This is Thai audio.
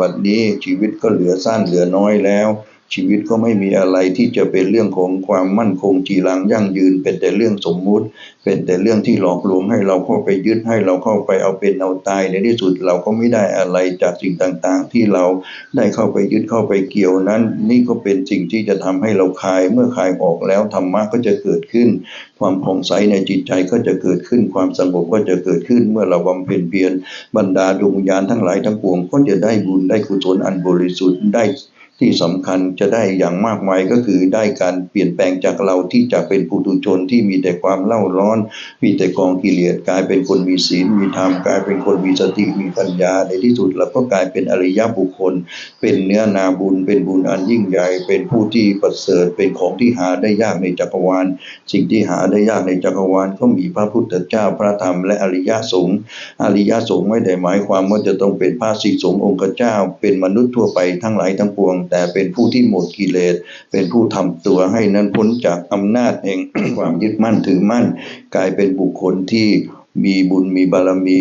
บัดนี้ชีวิตก็เหลือสั้นเหลือน้อยแล้ว ชีวิตก็ไม่มีอะไรที่จะเป็นเรื่องของความมั่นคงจีรังยั่งยืน เป็นแต่เรื่องสมมุติ เป็นแต่เรื่องที่หลอกลวงให้เราเข้าไปยึดให้เราเข้าไปเอาเป็นเอาตายในที่สุดเราก็ไม่ได้อะไรจากสิ่งต่างๆ ที่เราได้เข้าไปยึดเข้าไปเกี่ยวนั้น นี่ก็เป็นสิ่งที่จะทำให้เราคลายเมื่อคลายออกแล้วธรรมะก็จะเกิดขึ้น ความผ่องใสในจิตใจก็จะเกิดขึ้นความสงบก็จะเกิดขึ้นเมื่อเราบำเพ็ญเพียรบรรดาดวงวิญญาณทั้งหลายทั้งปวงก็จะได้บุญได้กุศลอันบริสุทธิ์ได้ ที่สำคัญจะได้อย่างมากมายก็คือได้การเปลี่ยนแปลงจากเราที่จะเป็นปุถุชนที่มีแต่ความเล่าร้อน มีแต่กองกิเลสกลายเป็นคนมีศีลมีธรรมกลายเป็นคนมีสติมีปัญญาในที่สุดเราก็กลายเป็นอริยบุคคล เป็นเนื้อนาบุญ เป็นบุญอันยิ่งใหญ่ เป็นผู้ที่ประเสริฐเป็นของที่หาได้ยากในจักรวาล สิ่งที่หาได้ยากในจักรวาลก็มีพระพุทธเจ้าพระธรรมและอริยสงฆ์อริยสงฆ์ไม่ได้หมายความว่าจะต้องเป็นพระสิกสงฆ์องค์เจ้า เป็นมนุษย์ทั่วไปทั้งหลายทั้งปวงแต่เป็นผู้ที่หมดกิเลส เป็นผู้ทำตัวให้นั้นพ้นจากอำนาจแห่งความยึดมั่นถือมั่น กลายเป็นบุคคลที่มีบุญมีบารมี